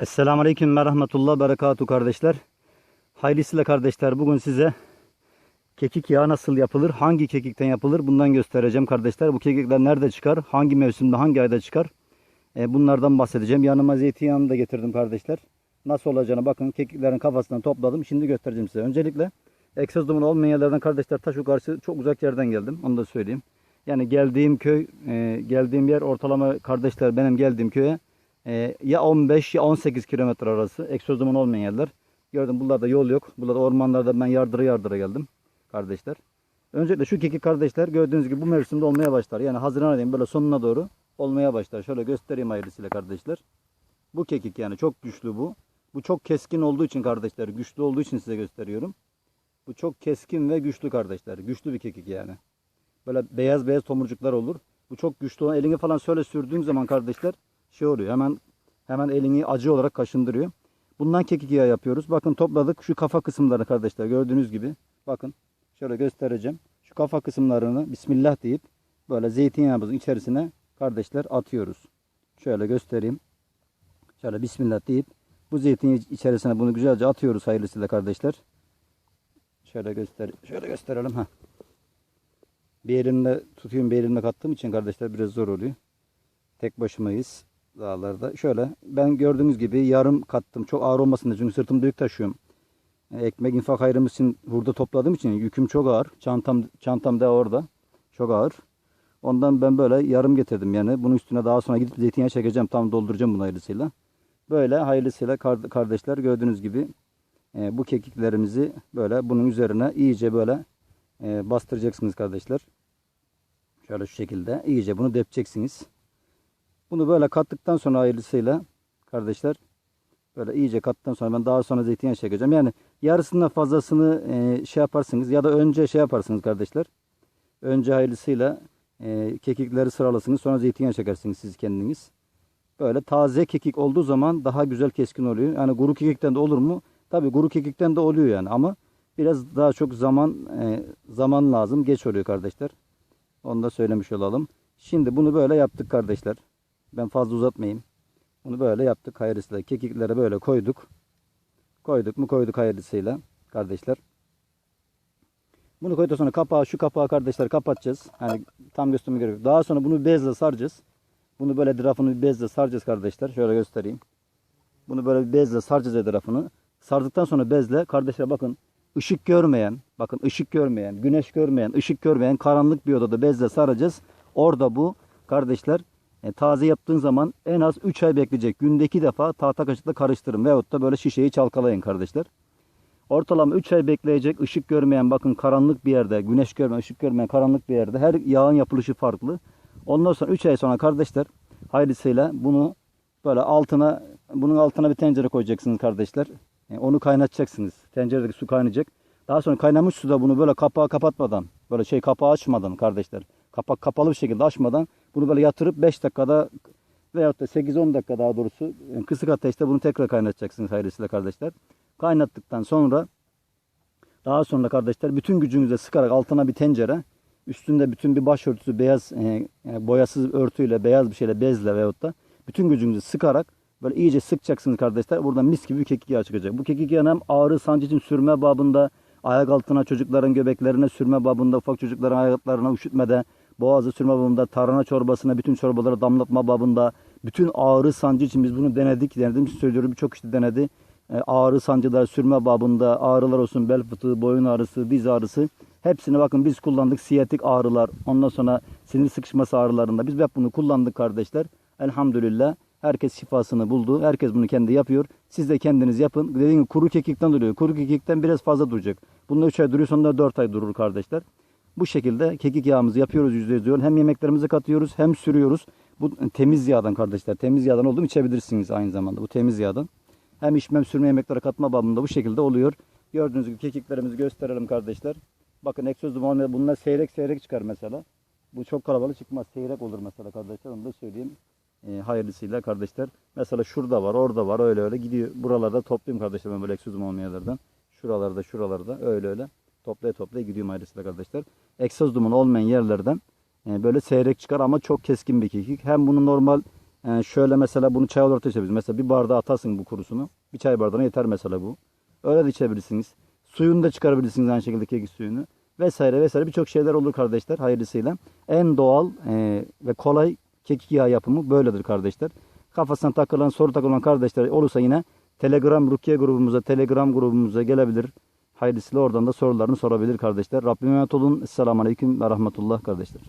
Esselamu Aleyküm ve Rahmetullah Berekatuhu kardeşler. Hayırlısıyla kardeşler bugün size kekik yağı nasıl yapılır, hangi kekikten yapılır bundan göstereceğim kardeşler. Bu kekikler nerede çıkar, hangi mevsimde, hangi ayda çıkar e, bunlardan bahsedeceğim. Yanıma zeytinyağını da getirdim kardeşler. Nasıl olacağını bakın kekiklerin kafasından topladım. Şimdi göstereceğim size. Öncelikle egzoz dumanı olmayan yerlerden kardeşler taş yukarısı çok uzak yerden geldim. Onu da söyleyeyim. Yani geldiğim köy, e, geldiğim yer ortalama kardeşler benim geldiğim köye e, ya 15 ya 18 kilometre arası egzoz dumanı olmayan yerler. Gördüm buralarda yol yok. Burada ormanlarda ben yardıra yardıra geldim kardeşler. Öncelikle şu kekik kardeşler gördüğünüz gibi bu mevsimde olmaya başlar. Yani Haziran ayının böyle sonuna doğru olmaya başlar. Şöyle göstereyim ayrısıyla kardeşler. Bu kekik yani çok güçlü bu. Bu çok keskin olduğu için kardeşler, güçlü olduğu için size gösteriyorum. Bu çok keskin ve güçlü kardeşler. Güçlü bir kekik yani. Böyle beyaz beyaz tomurcuklar olur. Bu çok güçlü olan elini falan şöyle sürdüğün zaman kardeşler şey oluyor. Hemen hemen elini acı olarak kaşındırıyor. Bundan kekik yağı yapıyoruz. Bakın topladık şu kafa kısımlarını kardeşler gördüğünüz gibi. Bakın şöyle göstereceğim. Şu kafa kısımlarını Bismillah deyip böyle zeytinyağımızın içerisine kardeşler atıyoruz. Şöyle göstereyim. Şöyle Bismillah deyip bu zeytin içerisine bunu güzelce atıyoruz hayırlısıyla kardeşler. Şöyle göster şöyle gösterelim ha. Bir elimle tutuyorum, bir elimle kattığım için kardeşler biraz zor oluyor. Tek başımayız dağlarda. Şöyle ben gördüğünüz gibi yarım kattım. Çok ağır olmasın diye çünkü sırtımda yük taşıyorum. E, Ekmek infak hayrımız için hurda topladığım için yüküm çok ağır. Çantam çantam da orada. Çok ağır. Ondan ben böyle yarım getirdim yani. Bunun üstüne daha sonra gidip zeytinyağı çekeceğim. Tam dolduracağım bunu hayırlısıyla. Böyle hayırlısıyla kar- kardeşler gördüğünüz gibi e, bu kekiklerimizi böyle bunun üzerine iyice böyle e, bastıracaksınız kardeşler. Şöyle şu şekilde iyice bunu depeceksiniz. Bunu böyle kattıktan sonra hayırlısıyla kardeşler böyle iyice kattıktan sonra ben daha sonra zeytinyağı çekeceğim. Yani yarısından fazlasını e, şey yaparsınız ya da önce şey yaparsınız kardeşler. Önce hayırlısıyla e, kekikleri sıralasınız sonra zeytinyağı çekersiniz siz kendiniz. Böyle taze kekik olduğu zaman daha güzel keskin oluyor. Yani kuru kekikten de olur mu? Tabii kuru kekikten de oluyor yani ama biraz daha çok zaman e, zaman lazım. Geç oluyor kardeşler. Onu da söylemiş olalım. Şimdi bunu böyle yaptık kardeşler. Ben fazla uzatmayayım. Bunu böyle yaptık hayırlısıyla. Kekiklere böyle koyduk. Koyduk mu koyduk hayırlısıyla kardeşler. Bunu koyduktan sonra kapağı şu kapağı kardeşler kapatacağız. Hani tam gösterme gerek yok. Daha sonra bunu bezle saracağız. Bunu böyle etrafını bir bezle saracağız kardeşler. Şöyle göstereyim. Bunu böyle bir bezle saracağız etrafını. Sardıktan sonra bezle kardeşler bakın ışık görmeyen, bakın ışık görmeyen, güneş görmeyen, ışık görmeyen karanlık bir odada bezle saracağız. Orada bu kardeşler e, taze yaptığın zaman en az 3 ay bekleyecek. Günde 2 defa tahta kaşıkla karıştırın veyahut da böyle şişeyi çalkalayın kardeşler. Ortalama 3 ay bekleyecek ışık görmeyen bakın karanlık bir yerde, güneş görmeyen, ışık görmeyen karanlık bir yerde her yağın yapılışı farklı. Ondan sonra 3 ay sonra kardeşler hayırlısıyla bunu böyle altına bunun altına bir tencere koyacaksınız kardeşler. E, onu kaynatacaksınız. Tenceredeki su kaynayacak. Daha sonra kaynamış suda bunu böyle kapağı kapatmadan, böyle şey kapağı açmadan kardeşler. Kapak kapalı bir şekilde açmadan bunu böyle yatırıp 5 dakikada veyahut da 8-10 dakika daha doğrusu kısık ateşte bunu tekrar kaynatacaksınız hayırlısıyla kardeşler. Kaynattıktan sonra daha sonra kardeşler bütün gücünüzle sıkarak altına bir tencere, üstünde bütün bir başörtüsü beyaz e, e, boyasız örtüyle, beyaz bir şeyle bezle veyahut da bütün gücünüzü sıkarak böyle iyice sıkacaksınız kardeşler. Buradan mis gibi bir kekik yağı çıkacak. Bu kekik yağı hem ağrı sancı için sürme babında, ayak altına çocukların göbeklerine sürme babında, ufak çocukların ayaklarına üşütmede, boğazı sürme babında, tarhana çorbasına, bütün çorbalara damlatma babında, bütün ağrı sancı için biz bunu denedik. Denediğim için söylüyorum birçok kişi denedi. E, ağrı sancılar sürme babında ağrılar olsun bel fıtığı, boyun ağrısı, diz ağrısı hepsini bakın biz kullandık. Siyatik ağrılar, ondan sonra sinir sıkışması ağrılarında biz hep bunu kullandık kardeşler. Elhamdülillah herkes şifasını buldu. Herkes bunu kendi yapıyor. Siz de kendiniz yapın. Dediğim gibi kuru kekikten duruyor. Kuru kekikten biraz fazla duracak. Bunda 3 ay duruyor sonra 4 ay durur kardeşler. Bu şekilde kekik yağımızı yapıyoruz %100 yol. Hem yemeklerimize katıyoruz hem sürüyoruz. Bu temiz yağdan kardeşler. Temiz yağdan olduğum içebilirsiniz aynı zamanda. Bu temiz yağdan. Hem içmem sürme yemeklere katma babında bu şekilde oluyor. Gördüğünüz gibi kekiklerimizi gösterelim kardeşler. Bakın egzoz dumanı bunlar seyrek seyrek çıkar mesela. Bu çok kalabalık çıkmaz. Seyrek olur mesela kardeşler. Onu da söyleyeyim. E, hayırlısıyla kardeşler. Mesela şurada var, orada var. Öyle öyle gidiyor. Buralarda toplayayım kardeşler ben böyle egzoz dumanı. Şuralarda, şuralarda öyle öyle. Toplaya toplaya gidiyorum hayırlısıyla kardeşler. Egzoz dumanı olmayan yerlerden e, böyle seyrek çıkar ama çok keskin bir kekik. Hem bunu normal Ee, şöyle mesela bunu çay olarak içebiliriz. Mesela bir bardağa atarsın bu kurusunu. Bir çay bardağına yeter mesela bu. Öyle de içebilirsiniz. Suyunu da çıkarabilirsiniz aynı şekilde kekik suyunu. Vesaire vesaire birçok şeyler olur kardeşler hayırlısıyla. En doğal e, ve kolay kekik yağı yapımı böyledir kardeşler. Kafasına takılan soru takılan kardeşler olursa yine Telegram Rukiye grubumuza, Telegram grubumuza gelebilir. Hayırlısıyla oradan da sorularını sorabilir kardeşler. Rabbime emanet olun. Esselamu Aleyküm ve Rahmetullah kardeşler.